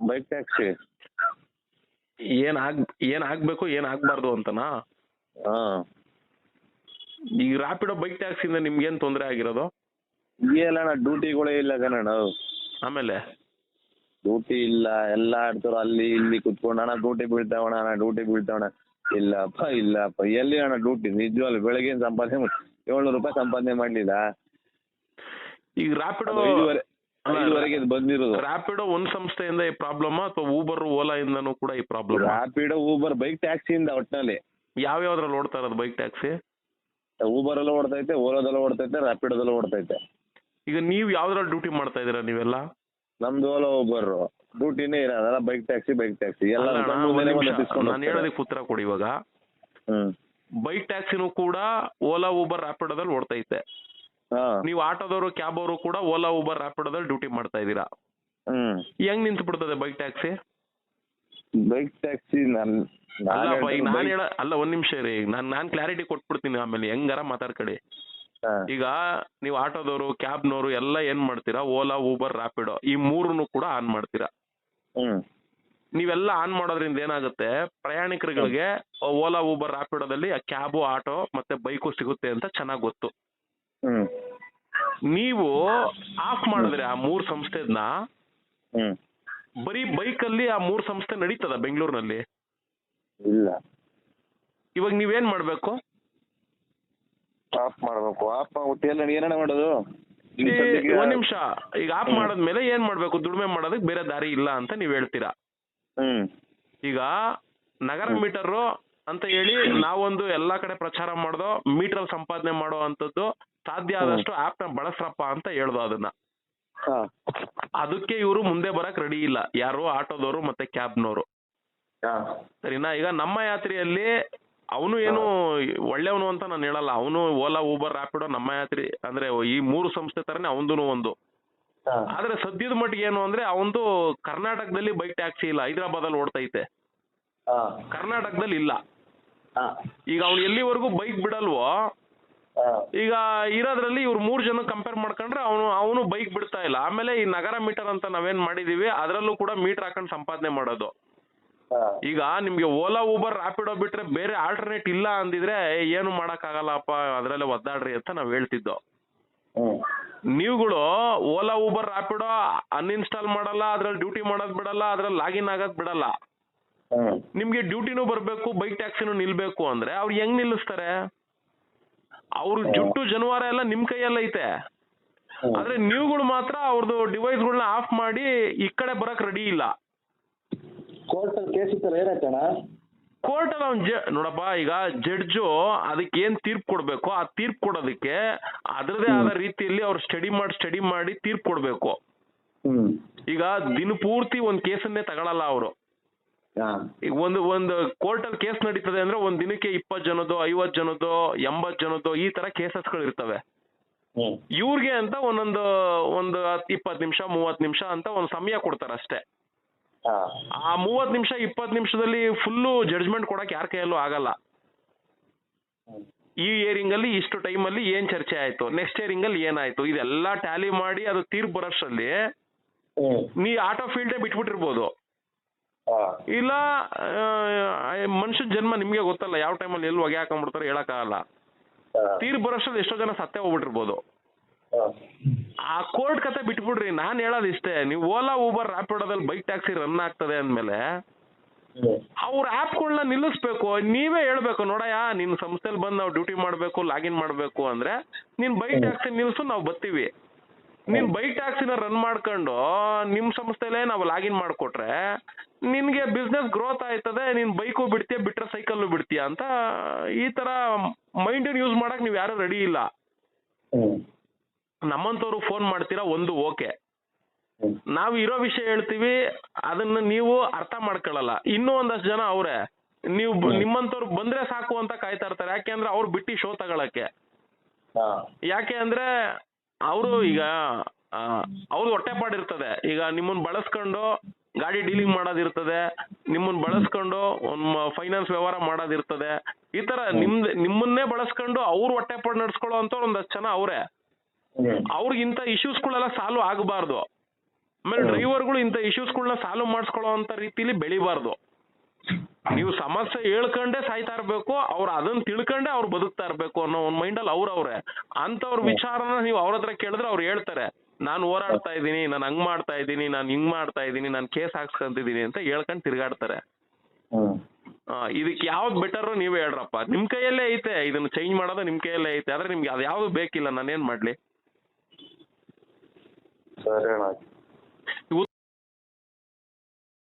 Bike taxi ಏನ್ ಆಗ್ ಏನ್ ಆಗ್ಬೇಕು ಏನ್ ಆಗ್ಬಾರ್ದು ಅಂತನಾ? ಹಾ. ಈ ರಾಪಿಡೋ ಬೈಕ್ ಟ್ಯಾಕ್ಸಿಯಿಂದ ನಿಮ್ಗೇನ್ ತೊಂದರೆ ಆಗಿರೋದು? ಏನಣ್ಣ ಡ್ಯೂಟಿಗಳೇ ಇಲ್ಲ ಕಣ ಆಮೇಲೆ? ಡ್ಯೂಟಿ ಇಲ್ಲ ಎಲ್ಲ ಆಡ್ತಾರ ಅಲ್ಲಿ ಇಲ್ಲಿ ಕುತ್ಕೊಂಡು ಅಣ್ಣ ಡ್ಯೂಟಿ ಬೀಳ್ತಾವಣ ಅಣ್ಣ ಡ್ಯೂಟಿ ಬೀಳ್ತಾವಣ ಇಲ್ಲಪ್ಪ ಇಲ್ಲಪ್ಪ ಎಲ್ಲಿ ಅಣ್ಣ ಡ್ಯೂಟಿ ನಿಜವಾಗ್ಲು ಬೆಳಗ್ಗೆ ಸಂಪಾದನೆ ಏಳ್ನೂರು ರೂಪಾಯಿ ಸಂಪಾದನೆ ಮಾಡ್ಲಿಲ್ಲ. ಈಗ ರಾಪಿಡೋ ಐದುವರೆ ಐದುವರೆಗೆ ಇದು ಬಂದಿರೋದು. ರ್ಯಾಪಿಡೋ ಒಂದ್ ಸಂಸ್ಥೆಯಿಂದ ಈ ಪ್ರಾಬ್ಲಮ್ ಅಥವಾ ಊಬರ್ ಓಲಾ ಇಂದನೂ ಕೂಡ ಈ ಪ್ರಾಬ್ಲಮ್ ರ್ಯಾಪಿಡೋ ಊಬರ್ ಬೈಕ್ ಟ್ಯಾಕ್ಸಿಯಿಂದ ಒಟ್ಟಿನಲ್ಲಿ ಯಾವ ಯಾವ್ದ್ರಲ್ಲಿ ಓಡ್ತಾ ಇರೋದು ಬೈಕ್ ಟ್ಯಾಕ್ಸಿ ಊಬರ್ ಅಲ್ಲ ಓಡ್ತೈತೆ ಓಲಾದಲ್ಲೂ ಓಡ್ತೈತೆ ರ್ಯಾಪಿಡೋದಲ್ಲೂ ಓಡ್ತೈತೆ ಈಗ ನೀವ್ ಯಾವ್ದ್ರಲ್ಲಿ ಡ್ಯೂಟಿ ಮಾಡ್ತಾ ಇದೀರಾ ನೀವೆಲ್ಲ? ನಮ್ದು ಓಲಾ ಊಬರ್ ಡ್ಯೂಟಿನೇ ಇರೋದಲ್ಲ ಬೈಕ್ ಟ್ಯಾಕ್ಸಿ ಬೈಕ್ ಟ್ಯಾಕ್ಸಿ ಎಲ್ಲ ನಾನು ಹೇಳೋದಕ್ಕೆ ಉತ್ತರ ಕೊಡಿ ಇವಾಗ. ಬೈಕ್ ಟ್ಯಾಕ್ಸಿನೂ ಕೂಡ ಓಲಾ ಊಬರ್ ರ್ಯಾಪಿಡೋದಲ್ಲಿ ಓಡ್ತೈತೆ ನೀವು ಆಟೋದವರು ಕ್ಯಾಬ್ ಅವರು ಕೂಡ ಓಲಾ ಊಬರ್ ರ್ಯಾಪಿಡೋದಲ್ಲಿ ಡ್ಯೂಟಿ ಮಾಡ್ತಾ ಇದೀರಾ ಹ್ಮ್. ಹೆಂಗ್ ನಿಂತು ಬಿಡ್ತದೆ ಬೈಕ್ ಟ್ಯಾಕ್ಸಿ ಬೈಕ್ ಟ್ಯಾಕ್ಸಿ ನನ್ ನಾನು ಹೇಳ ಅಲ್ಲ ಒಂದ್ ನಿಮಿಷ ರೀ ನಾನ್ ನಾನ್ ಕ್ಲಾರಿಟಿ ಕೊಟ್ಬಿಡ್ತೀನಿ ಆಮೇಲೆ. ಹೆಂಗಾರ ಮಾತಾಡ್ಕಡಿ ಹಾ. ಈಗ ನೀವು ಆಟೋದವರು ಕ್ಯಾಬ್ನವರು ಎಲ್ಲ ಏನ್ ಮಾಡ್ತೀರಾ? ಓಲಾ ಊಬರ್ ರಾಪಿಡ್ ಈ ಮೂರನ್ನು ಕೂಡ ಆನ್ ಮಾಡ್ತೀರಾ? ಹ್ಮ್. ನೀವೆಲ್ಲ ಆನ್ ಮಾಡೋದ್ರಿಂದ ಏನಾಗುತ್ತೆ? ಪ್ರಯಾಣಿಕರುಗಳಿಗೆ ಓಲಾ ಊಬರ್ ರ್ಯಾಪಿಡೋದಲ್ಲಿ ಕ್ಯಾಬು ಆಟೋ ಮತ್ತೆ ಬೈಕು ಸಿಗುತ್ತೆ ಅಂತ ಚೆನ್ನಾಗಿ ಗೊತ್ತು. ನೀವು ಆಫ್ ಮಾಡಿದ್ರೆ ಆ ಮೂರ್ ಸಂಸ್ಥೆದ್ನ ಬರೀ ಬೈಕ್ ಅಲ್ಲಿ ಆ ಮೂರ್ ಸಂಸ್ಥೆ ನಡೀತದ ಬೆಂಗಳೂರಿನಲ್ಲಿ? ಇಲ್ಲ. ಇವಾಗ ನೀವೇನ್ ಮಾಡ್ಬೇಕು? ಆಫ್ ಮಾಡ್ಬೇಕು. ಆಫ್ ಮಾಡ್ಬಿಟ್ಟು ಎಲ್ಲ ಏನಣ್ಣ ಮಾಡೋದು? ಒಂದ್ ನಿಮಿಷ. ಈಗ ಆಫ್ ಮಾಡಾದ್ಮೇಲೆ ಏನ್ ಮಾಡ್ಬೇಕು? ದುಡಿಮೆ ಮಾಡೋದಕ್ಕೆ ಬೇರೆ ದಾರಿ ಇಲ್ಲ ಅಂತ ನೀವ್ ಹೇಳ್ತೀರಾ? ಈಗ ನಗರ ಮೀಟರ್ ಅಂತ ಹೇಳಿ ನಾವೊಂದು ಎಲ್ಲಾ ಕಡೆ ಪ್ರಚಾರ ಮಾಡ್ದೋ ಮೀಟರ್ ಸಂಪಾದನೆ ಮಾಡೋ ಅಂತದ್ದು ಸಾಧ್ಯ ಆದಷ್ಟು ಆಪ್ನ ಬಳಸ್ರಪ್ಪ ಅಂತ ಹೇಳ್ದು ಅದನ್ನ. ಅದಕ್ಕೆ ಇವರು ಮುಂದೆ ಬರಕ್ ರೆಡಿ ಇಲ್ಲ. ಯಾರು ಆಟೋದವರು ಮತ್ತೆ ಕ್ಯಾಬ್ನವರು. ಸರಿನಾ? ಈಗ ನಮ್ಮ ಯಾತ್ರೆಯಲ್ಲಿ ಅವನು ಏನು ಒಳ್ಳೆಯವನು ಅಂತ ನಾನು ಹೇಳಲ್ಲ. ಅವನು ಓಲಾ ಊಬರ್ ರ್ಯಾಪಿಡೋ ನಮ್ಮ ಯಾತ್ರಿ ಅಂದ್ರೆ ಈ ಮೂರು ಸಂಸ್ಥೆ ತರನೇ ಅವನು ಒಂದು. ಆದ್ರೆ ಸದ್ಯದ ಮಟ್ಟಿಗೆ ಏನು ಅಂದ್ರೆ ಅವಂದು ಕರ್ನಾಟಕದಲ್ಲಿ ಬೈಕ್ ಟ್ಯಾಕ್ಸಿ ಇಲ್ಲ. ಹೈದರಾಬಾದ್ ಅಲ್ಲಿ ಓಡ್ತೈತೆ ಕರ್ನಾಟಕದಲ್ಲಿ ಇಲ್ಲ. ಈಗ ಅವ್ನು ಎಲ್ಲಿವರೆಗೂ ಬೈಕ್ ಬಿಡಲ್ವೋ ಈಗ ಇರೋದ್ರಲ್ಲಿ ಇವ್ರು ಮೂರ್ ಜನ ಕಂಪೇರ್ ಮಾಡ್ಕೊಂಡ್ರೆ ಅವನು ಅವನು ಬೈಕ್ ಬಿಡ್ತಾ ಇಲ್ಲ. ಆಮೇಲೆ ಈ ನಗರ ಮೀಟರ್ ಅಂತ ನಾವೇನ್ ಮಾಡಿದೀವಿ ಅದರಲ್ಲೂ ಕೂಡ ಮೀಟರ್ ಹಾಕೊಂಡು ಸಂಪಾದನೆ ಮಾಡೋದು. ಈಗ ನಿಮ್ಗೆ ಓಲಾ ಊಬರ್ ರಾಪಿಡೋ ಬಿಟ್ರೆ ಬೇರೆ ಆಲ್ಟರ್ನೇಟ್ ಇಲ್ಲ ಅಂದಿದ್ರೆ ಏನು ಮಾಡಕ್ಕಾಗಲ್ಲಪ್ಪ ಅದ್ರಲ್ಲೇ ಒದ್ದಾಡ್ರಿ ಅಂತ ನಾವ್ ಹೇಳ್ತಿದ್ದೋ. ನೀವುಗಳು ಓಲಾ ಊಬರ್ ರಾಪಿಡೋ ಅನ್ಇನ್ಸ್ಟಾಲ್ ಮಾಡಲ್ಲ ಅದ್ರಲ್ಲಿ ಡ್ಯೂಟಿ ಮಾಡೋದ್ ಬಿಡಲ್ಲ ಅದ್ರಲ್ಲಿ ಲಾಗಿನ್ ಆಗೋದ್ ಬಿಡಲ್ಲ. ನಿಮ್ಗೆ ಡ್ಯೂಟಿನೂ ಬರ್ಬೇಕು ಬೈಕ್ ಟ್ಯಾಕ್ಸಿನೂ ನಿಲ್ಬೇಕು ಅಂದ್ರೆ ಅವ್ರು ಹೆಂಗ್ ನಿಲ್ಲಿಸ್ತಾರೆ? ಅವ್ರ ಜುಟ್ಟು ಜನವಾರ ಎಲ್ಲ ನಿಮ್ ಕೈಯಲ್ಲ ಐತೆ. ಆದ್ರೆ ನೀವುಗಳು ಮಾತ್ರ ಅವ್ರದ್ದು ಡಿವೈಸ್ಗಳನ್ನ ಆಫ್ ಮಾಡಿ ಈ ಕಡೆ ಬರಕ್ ರೆಡಿ ಇಲ್ಲ. ಕೋರ್ಟಲ್ಲಿ ಕೇಸ್ ಇತ್ತಲ್ಲ ಏನಾಯ್ತಣ್ಣ? ಕೋರ್ಟ್ ಅಲ್ಲಿ ಒಂದು ಜ- ನೋಡಪ್ಪ ಈಗ ಜಡ್ಜು ಅದಕ್ಕೆ ಏನ್ ತೀರ್ಪು ಕೊಡ್ಬೇಕು? ಆ ತೀರ್ಪು ಕೊಡೋದಕ್ಕೆ ಅದರದೇ ಆದ ರೀತಿಯಲ್ಲಿ ಅವ್ರು ಸ್ಟಡಿ ಮಾಡಿ ಸ್ಟಡಿ ಮಾಡಿ ತೀರ್ಪು ಕೊಡ್ಬೇಕು. ಈಗ ದಿನ ಪೂರ್ತಿ ಒಂದ್ ಕೇಸನ್ನೇ ತಗೊಳಲ್ಲ ಅವರು. ಈಗ ಒಂದು ಒಂದು ಕೋರ್ಟಲ್ಲಿ ಕೇಸ್ ನಡೀತದೆ ಅಂದ್ರೆ ಒಂದ್ ದಿನಕ್ಕೆ ಇಪ್ಪತ್ತು ಜನದ್ದು ಐವತ್ತು ಜನದ್ದು ಎಂಬತ್ತು ಜನದ್ದು ಈ ತರ ಕೇಸಸ್ಗಳು ಇರ್ತವೆ ಇವ್ರಿಗೆ ಅಂತ ಒಂದೊಂದು ಒಂದು ಇಪ್ಪತ್ತು ನಿಮಿಷ ಮೂವತ್ತು ನಿಮಿಷ ಅಂತ ಒಂದು ಸಮಯ ಕೊಡ್ತಾರೆ ಅಷ್ಟೇ. ಆ ಮೂವತ್ತು ನಿಮಿಷ ಇಪ್ಪತ್ತು ನಿಮಿಷದಲ್ಲಿ ಫುಲ್ಲು ಜಡ್ಜ್ಮೆಂಟ್ ಕೊಡಕ್ ಯಾರ ಕೈಯಲ್ಲೂ ಆಗಲ್ಲ. ಈ ಏರಿಂಗ್ ಅಲ್ಲಿ ಇಷ್ಟು ಟೈಮ್ ಅಲ್ಲಿ ಏನ್ ಚರ್ಚೆ ಆಯ್ತು? ನೆಕ್ಸ್ಟ್ ಇಯರಿಂಗ್ ಅಲ್ಲಿ ಏನಾಯ್ತು? ಇದೆಲ್ಲ ಟ್ಯಾಲಿ ಮಾಡಿ ಅದು ತೀರ್ಪು ಬರೋಷ್ಟರಲ್ಲಿ ನೀ ಆಟೋ ಫೀಲ್ಡೇ ಬಿಟ್ಬಿಟ್ಟಿರ್ಬೋದು. ಇಲ್ಲ ಮನುಷ್ಯ ಜನ್ಮ ನಿಮ್ಗೆ ಗೊತ್ತಲ್ಲ ಯಾವ ಟೈಮಲ್ಲಿ ಎಲ್ಲಿ ಹೊಗೆ ಹಾಕೊಂಡ್ಬಿಡ್ತಾರೆ ಹೇಳಕ್ಕಾಗಲ್ಲ. ತೀರ್ ಬರೋಷ್ಟ್ರಲ್ಲಿ ಎಷ್ಟೋ ಜನ ಸತ್ತೇ ಹೋಗ್ಬಿಟ್ಟಿರ್ಬೋದು. ಆ ಕೋರ್ಟ್ ಕತೆ ಬಿಟ್ಬಿಡ್ರಿ ನಾನ್ ಹೇಳೋದು ಇಷ್ಟೇ ನೀವು ಓಲಾ ಊಬರ್ ರ್ಯಾಪಿಡೋದಲ್ಲಿ ಬೈಕ್ ಟ್ಯಾಕ್ಸಿ ರನ್ ಆಗ್ತದೆ ಅಂದ್ಮೇಲೆ ಅವ್ರ ಆ್ಯಪ್ಗಳನ್ನ ನಿಲ್ಲಿಸ್ಬೇಕು ನೀವೇ ಹೇಳ್ಬೇಕು ನೋಡಯ್ಯ ನಿನ್ ಸಂಸ್ಥೆಲಿ ಬಂದು ನಾವು ಡ್ಯೂಟಿ ಮಾಡಬೇಕು ಲಾಗಿನ್ ಮಾಡಬೇಕು ಅಂದ್ರೆ ನೀನ್ ಬೈಕ್ ಟ್ಯಾಕ್ಸಿ ನಿಲ್ಸು ನಾವು ಬರ್ತೀವಿ ನೀನ್ ಬೈಕ್ ಟ್ಯಾಕ್ಸಿನ ರನ್ ಮಾಡ್ಕೊಂಡು ನಿಮ್ ಸಂಸ್ಥೆಲೆ ನಾವು ಲಾಗಿನ್ ಮಾಡ್ಕೊಟ್ರೆ ನಿನ್ಗೆ ಬಿಸ್ನೆಸ್ ಗ್ರೋತ್ ಆಯ್ತದೆ ನೀನ್ ಬೈಕು ಬಿಡ್ತೀಯ ಬಿಟ್ರೆ ಸೈಕಲ್ ಬಿಡ್ತೀಯ ಅಂತ ಈ ತರ ಮೈಂಡ್ ಯೂಸ್ ಮಾಡಕ್ ನೀವು ಯಾರು ರೆಡಿ ಇಲ್ಲ. ನಮ್ಮಂತವರು ಫೋನ್ ಮಾಡ್ತೀರಾ ಒಂದು ಓಕೆ. ನಾವು ಇರೋ ವಿಷಯ ಹೇಳ್ತೀವಿ ಅದನ್ನ ನೀವು ಅರ್ಥ ಮಾಡ್ಕೊಳ್ಳಲ್ಲ. ಇನ್ನೂ ಒಂದಷ್ಟು ಜನ ಅವ್ರೆ ನೀವು ಬ- ನಿಮ್ಮಂತವ್ರು ಬಂದ್ರೆ ಸಾಕು ಅಂತ ಕಾಯ್ತಾ ಇರ್ತಾರೆ ಯಾಕೆ ಅಂದ್ರೆ ಅವ್ರು ಬಿಟ್ಟು ಶೋ ತಗೊಳಕ್ಕೆ. ಯಾಕೆ ಅಂದ್ರೆ ಅವರು ಈಗ ಅವ್ರದ್ದು ಹೊಟ್ಟೆಪಾಡಿರ್ತದೆ ಈಗ ನಿಮ್ಮನ್ನ ಬಳಸ್ಕೊಂಡು ಗಾಡಿ ಡೀಲಿಂಗ್ ಮಾಡೋದಿರ್ತದೆ ನಿಮ್ಮನ್ನ ಬಳಸ್ಕೊಂಡು ಒಂದ್ ಫೈನಾನ್ಸ್ ವ್ಯವಹಾರ ಮಾಡೋದಿರ್ತದೆ ಈ ತರ ನಿಮ್ದ್ ನಿಮ್ಮನ್ನೇ ಬಳಸ್ಕೊಂಡು ಅವ್ರ ಹೊಟ್ಟೆಪಾಡು ನಡ್ಸ್ಕೊಳ್ಳೋ ಅಂತ ಒಂದಷ್ಟು ಜನ ಅವ್ರೆ. ಇಶ್ಯೂಸ್ ಇಶ್ಯೂಸ್ಗಳೆಲ್ಲ ಸಾಲ್ವ್ ಆಗಬಾರ್ದು. ಆಮೇಲೆ. ಡ್ರೈವರ್ಗಳು ಇಂಥ ಇಶ್ಯೂಸ್ಗಳನ್ನ ಸಾಲ್ವ್ ಮಾಡಿಸ್ಕೊಳ್ಳೋ ಅಂತ ರೀತಿಲಿ ಬೆಳಿಬಾರ್ದು. ನೀವು ಸಮಸ್ಯೆ ಹೇಳ್ಕೊಂಡೇ ಸಾಯ್ತಾ ಇರ್ಬೇಕು ಅವ್ರು ಅದನ್ನ ತಿಳ್ಕೊಂಡೇ ಅವ್ರು ಬದುಕ್ತಾ ಇರ್ಬೇಕು ಅನ್ನೋ ಒಂದು ಮೈಂಡಲ್ಲಿ ಅವ್ರ ಅವ್ರೆ. ಅಂತವರ. ವಿಚಾರನ ನೀವು ಅವ್ರ ಹತ್ರ ಕೇಳಿದ್ರೆ ಅವ್ರು ಹೇಳ್ತಾರೆ ನಾನು ಹೋರಾಡ್ತಾ ಇದ್ದೀನಿ ನಾನು ಹಂಗ್ ಮಾಡ್ತಾ ಇದ್ದೀನಿ ನಾನು ಹಿಂಗ್ ಮಾಡ್ತಾ ಇದ್ದೀನಿ ನಾನು ಕೇಸ್ ಹಾಕ್ಸ್ಕೊಂತಿದ್ದೀನಿ ಅಂತ ಹೇಳ್ಕೊಂಡು ತಿರ್ಗಾಡ್ತಾರೆ. ಇದಕ್ಕೆ ಯಾವ್ದು ಬೆಟರ್ ನೀವೇ ಹೇಳ್ರಪ್ಪ. ನಿಮ್ ಕೈಯಲ್ಲೇ ಐತೆ ಇದನ್ನ ಚೇಂಜ್ ಮಾಡೋದು ನಿಮ್ ಕೈಯಲ್ಲೇ ಐತೆ ಆದ್ರೆ ನಿಮ್ಗೆ ಅದು ಯಾವ್ದು ಬೇಕಿಲ್ಲ ನಾನೇನ್ ಮಾಡ್ಲಿ? ಸರಿ